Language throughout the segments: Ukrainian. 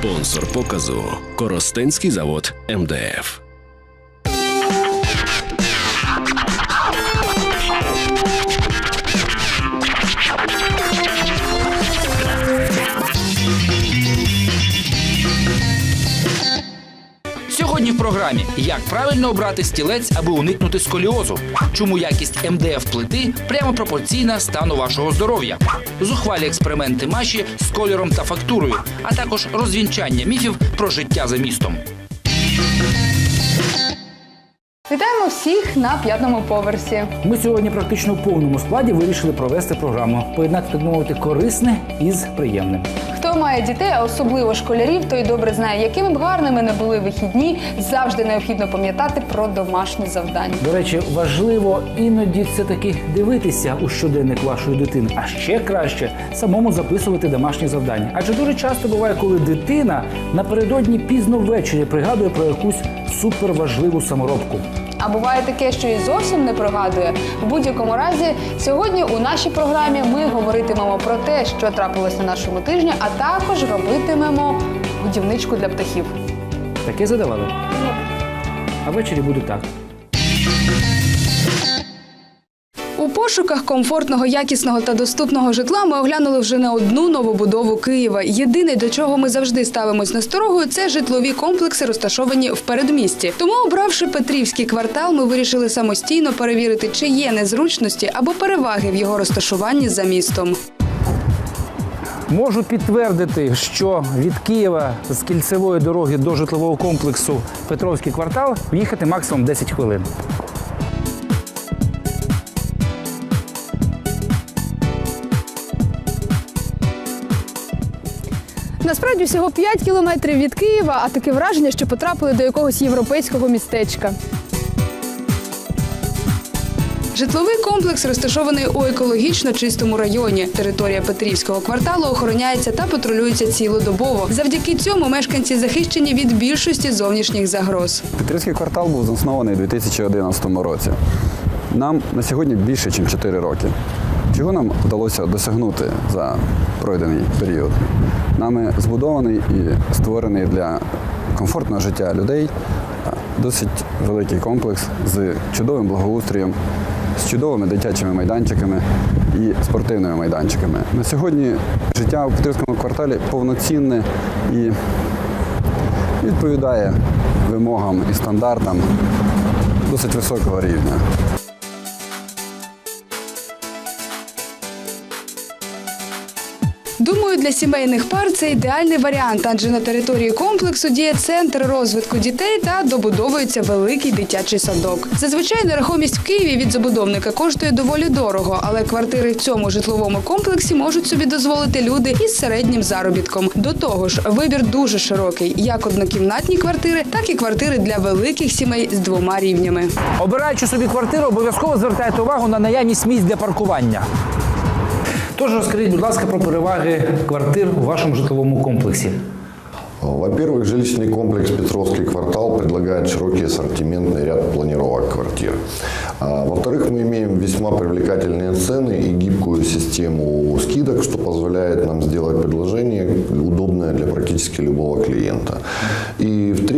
Спонсор показу Коростенський завод МДФ. Програмі як правильно обрати стілець, аби уникнути сколіозу, чому якість МДФ плити прямо пропорційна стану вашого здоров'я, зухвалі експерименти маші з кольором та фактурою, а також розвінчання міфів про життя за містом. Вітаємо всіх на п'ятому поверсі. Ми сьогодні практично в повному складі вирішили провести програму, поєднати, так мовити, корисне із приємним. Хто має дітей, а особливо школярів, той добре знає, якими б гарними не були вихідні, завжди необхідно пам'ятати про домашні завдання. До речі, важливо іноді все таки дивитися у щоденник вашої дитини, а ще краще самому записувати домашні завдання. Адже дуже часто буває, коли дитина напередодні пізно ввечері пригадує про якусь суперважливу саморобку. А буває таке, що і зовсім не пригадує. В будь-якому разі, сьогодні у нашій програмі ми говоритимемо про те, що трапилось на нашому тижні, а також робитимемо будівничку для птахів. Таке задавали. А ввечері буде так. У пошуках комфортного, якісного та доступного житла ми оглянули вже не одну новобудову Києва. Єдине, до чого ми завжди ставимось насторогою, це житлові комплекси, розташовані в передмісті. Тому, обравши Петрівський квартал, ми вирішили самостійно перевірити, чи є незручності або переваги в його розташуванні за містом. Можу підтвердити, що від Києва з кільцевої дороги до житлового комплексу Петровський квартал їхати максимум 10 хвилин. Насправді всього 5 кілометрів від Києва, а таке враження, що потрапили до якогось європейського містечка. Житловий комплекс розташований у екологічно чистому районі. Територія Петрівського кварталу охороняється та патрулюється цілодобово. Завдяки цьому мешканці захищені від більшості зовнішніх загроз. Петрівський квартал був заснований у 2011 році. Нам на сьогодні більше, ніж 4 роки. Чого нам вдалося досягнути за пройдений період? Нами збудований і створений для комфортного життя людей досить великий комплекс з чудовим благоустроєм, з чудовими дитячими майданчиками і спортивними майданчиками. На сьогодні життя у Петрівському кварталі повноцінне і відповідає вимогам і стандартам досить високого рівня. Думаю, для сімейних пар це ідеальний варіант, адже на території комплексу діє центр розвитку дітей та добудовується великий дитячий садок. Зазвичай нерухомість в Києві від забудовника коштує доволі дорого, але квартири в цьому житловому комплексі можуть собі дозволити люди із середнім заробітком. До того ж, вибір дуже широкий: як однокімнатні квартири, так і квартири для великих сімей з двома рівнями. Обираючи собі квартиру, обов'язково звертайте увагу на наявність місць для паркування. Тож розкажіть, будь ласка, про переваги квартир у вашому житловому комплексі. Во-первых, жилищный комплекс «Петровский квартал» предлагает широкий ассортиментный ряд планировок квартир. А, Во-вторых, мы имеем весьма привлекательные цены и гибкую систему скидок, что позволяет нам сделать предложение, удобное для практически любого клиента. И в-третьих,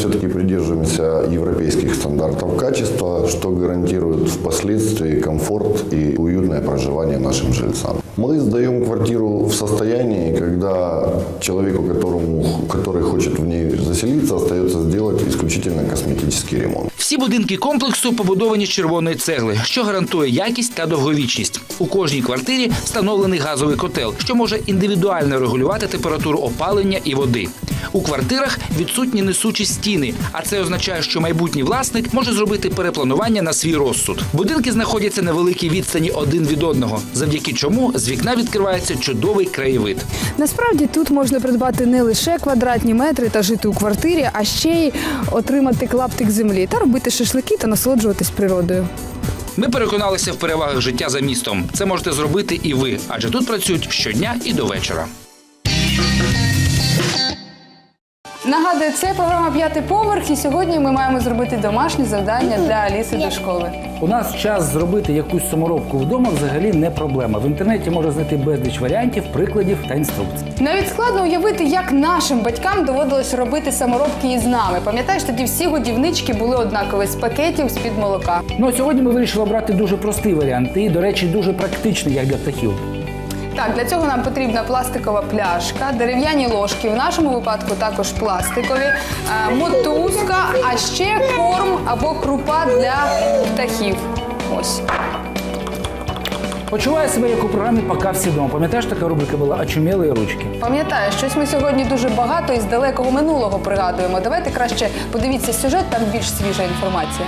все-таки придерживаемся европейских стандартов качества, что гарантирует впоследствии комфорт и уютное проживание нашим жильцам. Мы сдаем квартиру в состоянии, когда человеку, которому, который хочет в ней заселиться, остается сделать исключительно косметический ремонт. Всі будинки комплексу побудовані з червоної цегли, що гарантує якість та довговічність. У кожній квартирі встановлений газовий котел, що може індивідуально регулювати температуру опалення і води. У квартирах відсутні несучі стіни, а це означає, що майбутній власник може зробити перепланування на свій розсуд. Будинки знаходяться на великій відстані один від одного, завдяки чому з вікна відкривається чудовий краєвид. Насправді тут можна придбати не лише квадратні метри та жити у квартирі, а ще й отримати клаптик землі та робити шашлики та насолоджуватись природою. Ми переконалися в перевагах життя за містом. Це можете зробити і ви, адже тут працюють щодня і до вечора. Нагадую, це програма П'ятий поверх, і сьогодні ми маємо зробити домашнє завдання для Аліси до школи. У нас час зробити якусь саморобку вдома взагалі не проблема. В інтернеті можна знайти безліч варіантів, прикладів та інструкцій. Навіть складно уявити, як нашим батькам доводилось робити саморобки із нами. Пам'ятаєш, тоді всі годівнички були однакові з пакетів з-під молока. Ну а сьогодні ми вирішили обрати дуже простий варіант і, до речі, дуже практичний як для птахів. Так, для цього нам потрібна пластикова пляшка, дерев'яні ложки, в нашому випадку також пластикові, е, мотузка, а ще корм або крупа для птахів. Ось. Почуваю себе як у програмі «Пока всі дома». Пам'ятаєш, така рубрика була «Очумілі ручки. Пам'ятаю, щось ми сьогодні дуже багато із далекого минулого пригадуємо. Давайте краще подивіться сюжет, там більш свіжа інформація.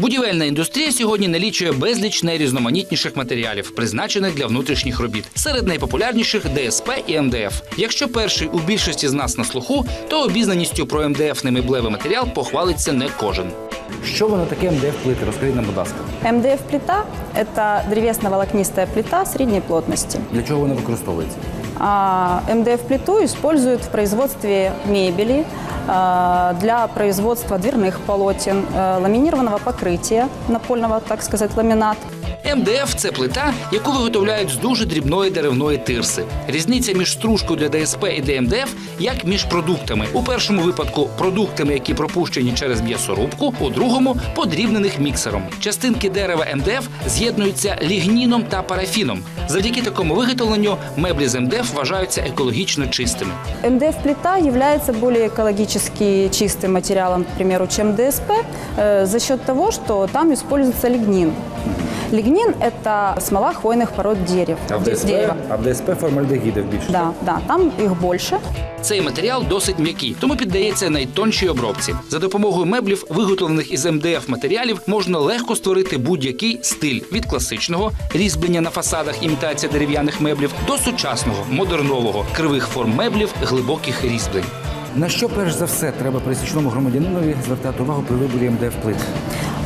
Будівельна індустрія сьогодні налічує безліч найрізноманітніших матеріалів, призначених для внутрішніх робіт. Серед найпопулярніших ДСП і МДФ. Якщо перший у більшості з нас на слуху, то обізнаністю про МДФ немиблевий матеріал похвалиться не кожен. Що воно таке МДФ плити? Розкажіть нам, будь ласка. МДФ-плита – это древесно-волокнистая плита средней плотности. Для чого вона використовується? А МДФ-плиту используют в производстве мебели, а, для производства дверных полотен, э, ламинированного покрытия, напольного, так сказать, ламинат. МДФ це плита, яку виготовляють з дуже дрібної деревної тирси. Різниця між стружкою для ДСП і ДМДФ як між продуктами. У першому випадку продуктами, які пропущені через м'ясорубку, у другому подрібнених міксером. Частинки дерева МДФ з'єднуються лігніном та парафіном. Завдяки такому виготовленню меблі з МДФ вважаються екологічно чистими. МДФ-плита является более экологически чистым материалом, к примеру, чем ДСП, э, за счет того, что там используется лигнин. Лигнин – это смола хвойных пород дерев. де- дерева. а в ДСП формальдегідів більше. Да, да, там их больше. Цей матеріал досить м'який, тому піддається найтоншій обробці. За допомогою меблів, виготовлених із МДФ матеріалів, можна легко створити будь-який стиль від класичного різьблення на фасадах імітація дерев'яних меблів до сучасного модернового кривих форм меблів глибоких різьблень. На що перш за все треба пересічному громадянинові звертати увагу при виборі МДФ плит?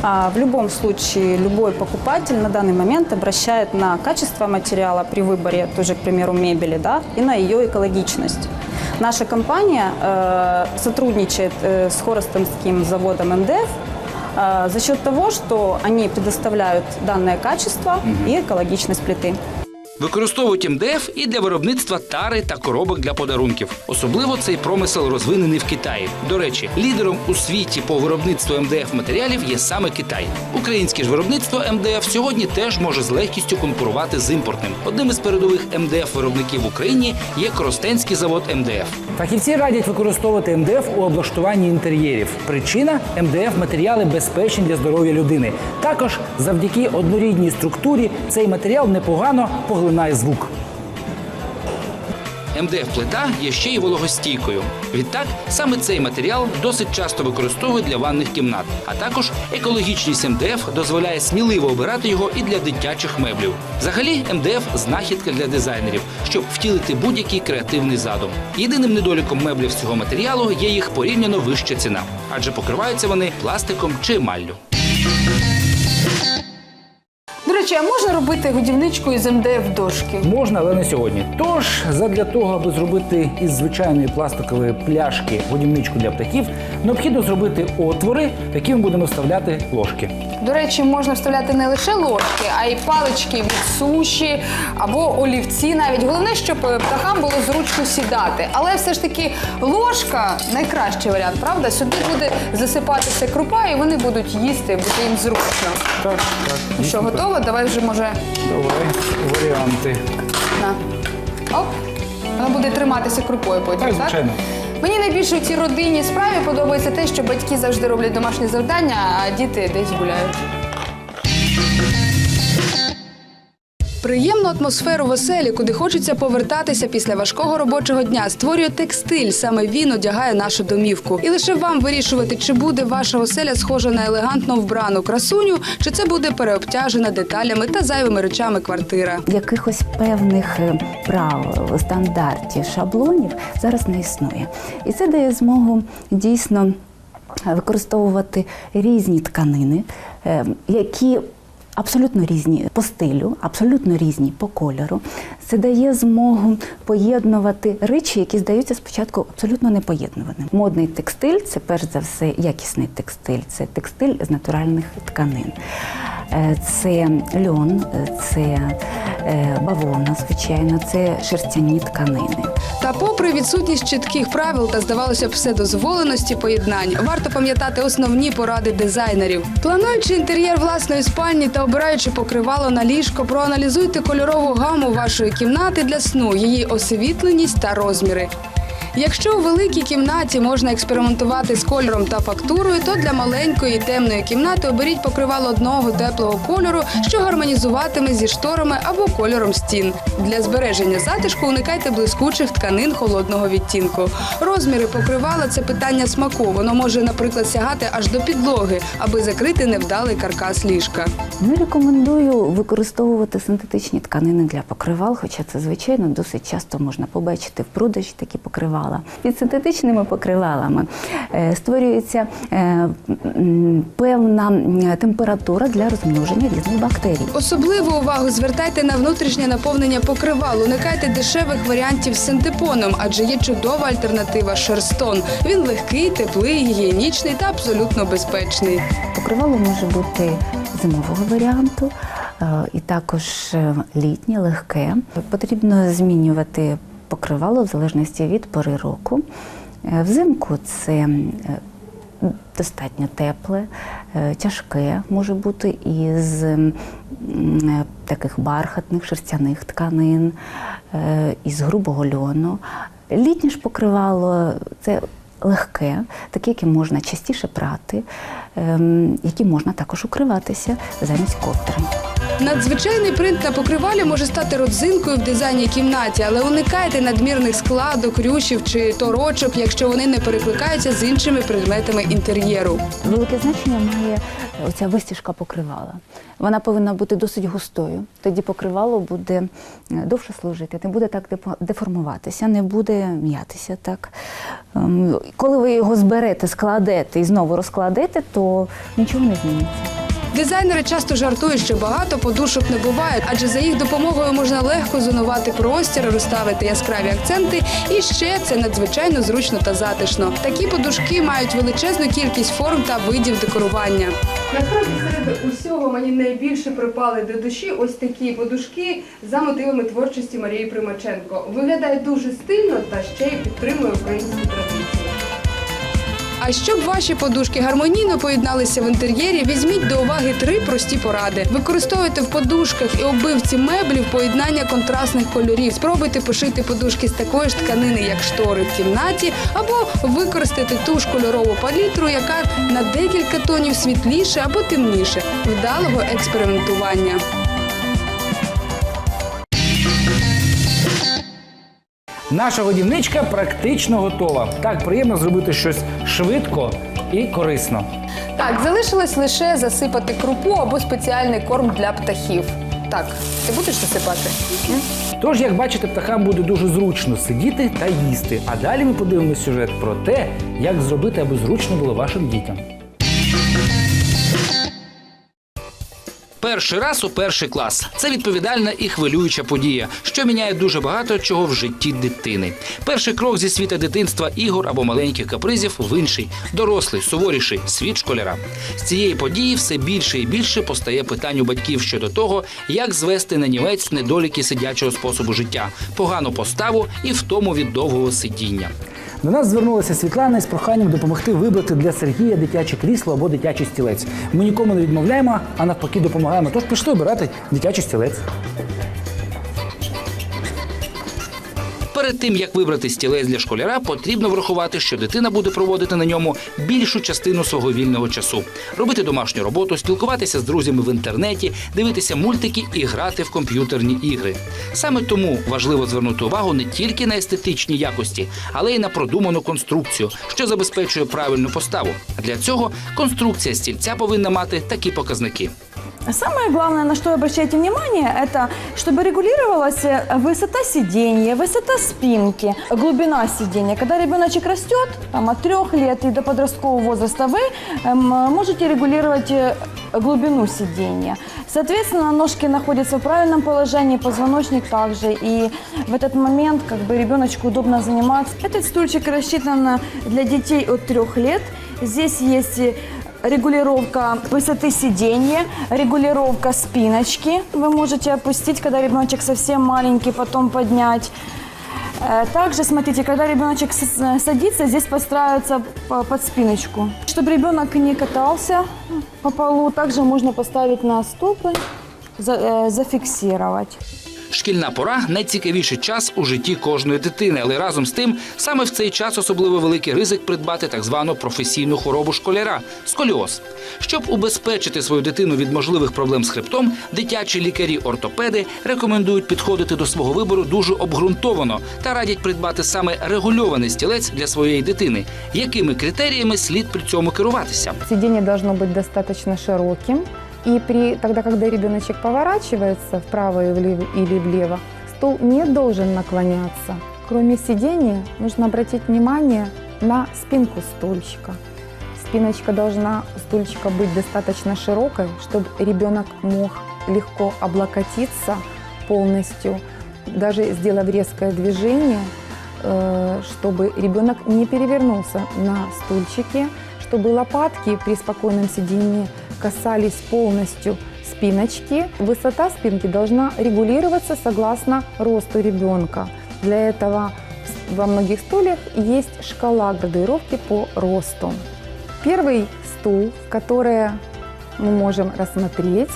А, В любом случае, любой покупатель на данный момент обращает на качество материала при выборе той же, к примеру, мебели, да, и на ее экологичность. Наша компания э, сотрудничает э, с Хоростомским заводом МДФ э, за счет того, что они предоставляют данное качество и экологичность плиты. Використовують МДФ і для виробництва тари та коробок для подарунків. Особливо цей промисел розвинений в Китаї. До речі, лідером у світі по виробництву МДФ матеріалів є саме Китай. Українське ж виробництво МДФ сьогодні теж може з легкістю конкурувати з імпортним. Одним із передових МДФ виробників в Україні є Коростенський завод МДФ. Фахівці радять використовувати МДФ у облаштуванні інтер'єрів. Причина МДФ матеріали безпечні для здоров'я людини. Також завдяки однорідній структурі цей матеріал непогано поглинає звук. МДФ-плита є ще й вологостійкою. Відтак, саме цей матеріал досить часто використовують для ванних кімнат. А також екологічність МДФ дозволяє сміливо обирати його і для дитячих меблів. Взагалі, МДФ знахідка для дизайнерів, щоб втілити будь-який креативний задум. Єдиним недоліком меблів з цього матеріалу є їх порівняно вища ціна, адже покриваються вони пластиком чи емаллю. Речі, а можна робити годівничку із МДФ дошки? Можна, але не сьогодні. Тож, задля того, аби зробити із звичайної пластикової пляшки годівничку для птахів, необхідно зробити отвори, в які ми будемо вставляти ложки. До речі, можна вставляти не лише ложки, а й палички від суші або олівці. Навіть головне, щоб е, птахам було зручно сідати. Але все ж таки ложка найкращий варіант, правда? Сюди буде засипатися крупа, і вони будуть їсти, буде їм зручно. Так, так. Ну Що, готово? Давай вже може Давай варіанти. на. Оп. Воно буде триматися крупою потім, Так, так? звичайно. Мені найбільше у цій родинній справі подобається те, що батьки завжди роблять домашні завдання, а діти десь гуляють. Приємну атмосферу в оселі, куди хочеться повертатися після важкого робочого дня, створює текстиль. Саме він одягає нашу домівку. І лише вам вирішувати, чи буде ваша оселя схожа на елегантно вбрану красуню, чи це буде переобтяжена деталями та зайвими речами квартира. якихось певних е, правил, стандартів, шаблонів зараз не існує. І це дає змогу дійсно використовувати різні тканини, е, які абсолютно різні по стилю, абсолютно різні по кольору. Це дає змогу поєднувати речі, які здаються спочатку абсолютно непоєднуваними. Модний текстиль це перш за все якісний текстиль, це текстиль з натуральних тканин. Е, Це льон, е, це бавовна, звичайно, це шерстяні тканини. Та попри відсутність чітких правил та здавалося б вседозволеності поєднань, варто пам'ятати основні поради дизайнерів. Плануючи інтер'єр власної спальні та обираючи покривало на ліжко, проаналізуйте кольорову гаму вашої кімнати для сну, її освітленість та розміри. Якщо у великій кімнаті можна експериментувати з кольором та фактурою, то для маленької темної кімнати оберіть покривало одного теплого кольору, що гармонізуватиме зі шторами або кольором стін. Для збереження затишку уникайте блискучих тканин холодного відтінку. Розміри покривала це питання смаку. Воно може, наприклад, сягати аж до підлоги, аби закрити невдалий каркас ліжка. Не рекомендую використовувати синтетичні тканини для покривал, хоча це звичайно досить часто можна побачити в продажі такі покривала. Під синтетичними покривалами е, створюється е, певна температура для розмноження різних бактерій. Особливу увагу звертайте на внутрішнє наповнення покривал. Уникайте дешевих варіантів з синтепоном, адже є чудова альтернатива шерстон. Він легкий, теплий, гігієнічний та абсолютно безпечний. Покривало може бути зимового варіанту е, і також літнє, легке. Потрібно змінювати покривало в залежності від пори року. Е, Взимку це е, достатньо тепле, е, тяжке може бути із таких бархатних шерстяних тканин, із грубого льону. Літнє ж покривало це легке, таке, яке можна частіше прати, ем, яким можна також укриватися замість ковдри. Надзвичайний принт на покривалі може стати родзинкою в дизайні кімнаті, але уникайте надмірних складок, рюшів чи торочок, якщо вони не перекликаються з іншими предметами інтер'єру. Велике значення має оця вистіжка покривала. Вона повинна бути досить густою. Тоді покривало буде е, довше служити, не буде так деформуватися, не буде м'ятися так. Ем, Коли ви його зберете, складете і знову розкладете, то нічого не зміниться. Дизайнери часто жартують, що багато подушок не буває, адже за їх допомогою можна легко зонувати простір, розставити яскраві акценти. І ще це надзвичайно зручно та затишно. Такі подушки мають величезну кількість форм та видів декорування. Насправді серед усього мені найбільше припали до душі ось такі подушки за мотивами творчості Марії Примаченко. Виглядає дуже стильно та ще й підтримує українські традиції. А щоб ваші подушки гармонійно поєдналися в інтер'єрі, візьміть до уваги три прості поради. Використовуйте в подушках і оббивці меблів поєднання контрастних кольорів. Спробуйте пошити подушки з такої ж тканини, як штори в кімнаті, або використати ту ж кольорову палітру, яка на декілька тонів світліше або темніше. Вдалого експериментування. Наша годівничка практично готова. Так приємно зробити щось швидко і корисно. Так, залишилось лише засипати крупу або спеціальний корм для птахів. Так, ти будеш засипати? Тож, як бачите, птахам буде дуже зручно сидіти та їсти. А далі ми подивимося сюжет про те, як зробити, аби зручно було вашим дітям. Перший раз у перший клас це відповідальна і хвилююча подія, що міняє дуже багато чого в житті дитини. Перший крок зі світа дитинства ігор або маленьких капризів в інший, дорослий, суворіший світ школяра. З цієї події все більше і більше постає питань у батьків щодо того, як звести на нівець недоліки сидячого способу життя, погану поставу і втому від довгого сидіння. До нас звернулася Світлана із проханням допомогти вибрати для Сергія дитяче крісло або дитячий стілець. Ми нікому не відмовляємо, а навпаки допомагаємо. Тож пішли обирати дитячий стілець. Перед тим як вибрати стілець для школяра, потрібно врахувати, що дитина буде проводити на ньому більшу частину свого вільного часу, робити домашню роботу, спілкуватися з друзями в інтернеті, дивитися мультики і грати в комп'ютерні ігри. Саме тому важливо звернути увагу не тільки на естетичні якості, але й на продуману конструкцію, що забезпечує правильну поставу. Для цього конструкція стільця повинна мати такі показники. Самое главное, на что обращайте внимание, это чтобы регулировалась э, высота сиденья, высота спинки, глубина сиденья. Когда ребеночек растет, там, от трех лет и до подросткового возраста, вы эм, можете регулировать э, глубину сидения. Соответственно, ножки находятся в правильном положении, позвоночник также. И в этот момент как бы ребеночку удобно заниматься. Этот стульчик рассчитан для детей от трех лет. Здесь есть регулировка высоты сидения, регулировка спиночки. Вы можете опустить, когда ребеночек совсем маленький, потом поднять. Э, Также, смотрите, когда ребеночек с- садится, здесь подстраивается по- под спиночку. Чтобы ребенок не катался по полу, также можно поставить на стопы, за- э, зафиксировать. Шкільна пора найцікавіший час у житті кожної дитини, але разом з тим саме в цей час особливо великий ризик придбати так звану професійну хворобу школяра сколіоз. Щоб убезпечити свою дитину від можливих проблем з хребтом, дитячі лікарі-ортопеди рекомендують підходити до свого вибору дуже обґрунтовано та радять придбати саме регульований стілець для своєї дитини. Якими критеріями слід при цьому керуватися? Сиденье должно быть достаточно широким. И при, тогда, когда ребеночек поворачивается вправо или влево, стул не должен наклоняться. Кроме сидения, нужно обратить внимание на спинку стульчика. Спиночка должна у стульчика быть достаточно широкой, чтобы ребенок мог легко облокотиться полностью, даже сделав резкое движение, э, чтобы ребенок не перевернулся на стульчике, чтобы лопатки при спокойном сидении касались полностью спиночки. Высота спинки должна регулироваться согласно росту ребенка. Для этого во многих стульях есть шкала градуировки по росту. Первый стул, который мы можем рассмотреть,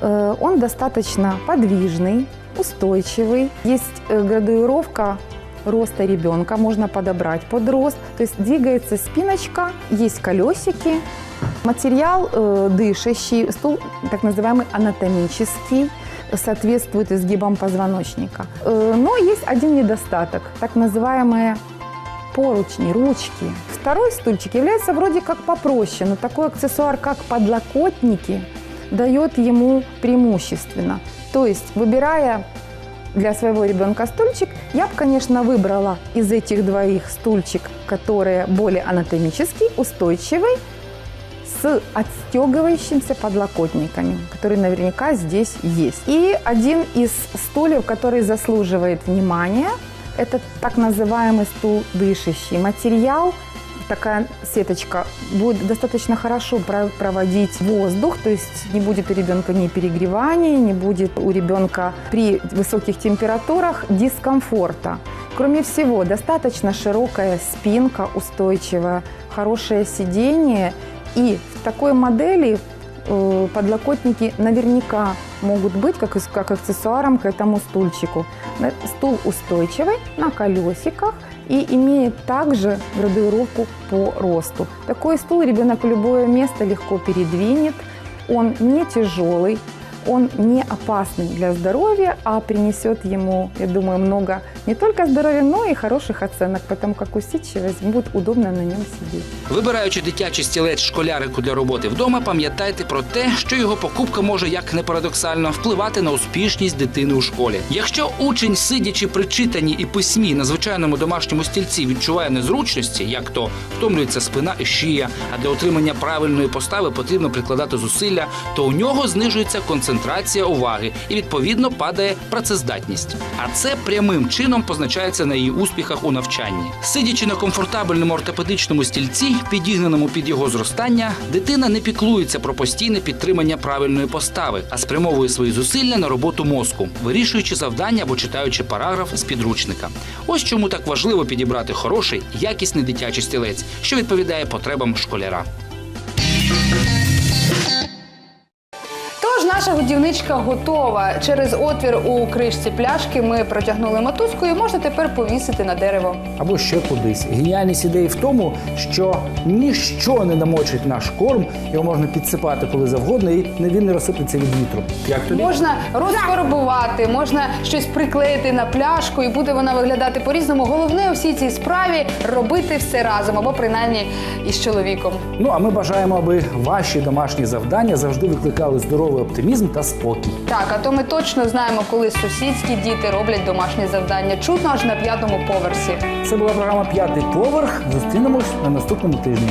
э, он достаточно подвижный, устойчивый. Есть э, градуировка роста ребенка, можно подобрать под рост. То есть двигается спиночка, есть колесики. Материал э, дышащий, стул так называемый анатомический, соответствует изгибам позвоночника. Э, но есть один недостаток, так называемые поручни, ручки. Второй стульчик является вроде как попроще, но такой аксессуар, как подлокотники, дает ему преимущественно. То есть, выбирая для своего ребенка стульчик, я бы, конечно, выбрала из этих двоих стульчик, которые более анатомический, устойчивый, с отстегивающимся подлокотниками, которые наверняка здесь есть. И один из стульев, который заслуживает внимания, это так называемый стул дышащий. Материал, такая сеточка, будет достаточно хорошо про- проводить воздух, то есть не будет у ребенка ни перегревания, не будет у ребенка при высоких температурах дискомфорта. Кроме всего, достаточно широкая спинка, устойчивая, хорошее сидение. И в такой модели э, подлокотники наверняка могут быть как, ис- как аксессуаром к этому стульчику. На- Стул устойчивый, на колесиках и имеет также градуировку по росту. Такой стул ребенок в любое место легко передвинет. Он не тяжелый, он не опасный для здоровья, а принесет ему, я думаю, много не только здоровья, но и хороших оценок, потому как усидчивость будет удобно на нем сидеть. Вибираючи дитячий стілець школярику для роботи вдома, пам'ятайте про те, що його покупка може, як не парадоксально, впливати на успішність дитини у школі. Якщо учень, сидячи при читанні і письмі на звичайному домашньому стільці, відчуває незручності, як то втомлюється спина і шия, а для отримання правильної постави потрібно прикладати зусилля, то у нього знижується концентрація уваги і відповідно падає працездатність. А це прямим чином позначається на її успіхах у навчанні. Сидячи на комфортабельному ортопедичному стільці, підігнаному під його зростання, дитина не піклується про постійне підтримання правильної постави, а спрямовує свої зусилля на роботу мозку, вирішуючи завдання або читаючи параграф з підручника. Ось чому так важливо підібрати хороший, якісний дитячий стілець, що відповідає потребам школяра. Наша годівничка готова. Через отвір у кришці пляшки ми протягнули мотузку і можна тепер повісити на дерево. або ще кудись. Геніальність ідеї в тому, що ніщо не намочить наш корм, його можна підсипати коли завгодно, і він не розсиплеться від вітру. Як тобі? Можна розфарбувати, можна щось приклеїти на пляшку, і буде вона виглядати по-різному. Головне у всій цій справі робити все разом, або принаймні із чоловіком. Ну а ми бажаємо, аби ваші домашні завдання завжди викликали здоровий оптимізм оптимізм та спокій. Так, а то ми точно знаємо, коли сусідські діти роблять домашні завдання. Чутно аж на п'ятому поверсі. Це була програма П'ятий поверх. Зустрінемось на наступному тижні.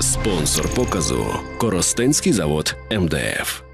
Спонсор показу Коростенський завод МДФ.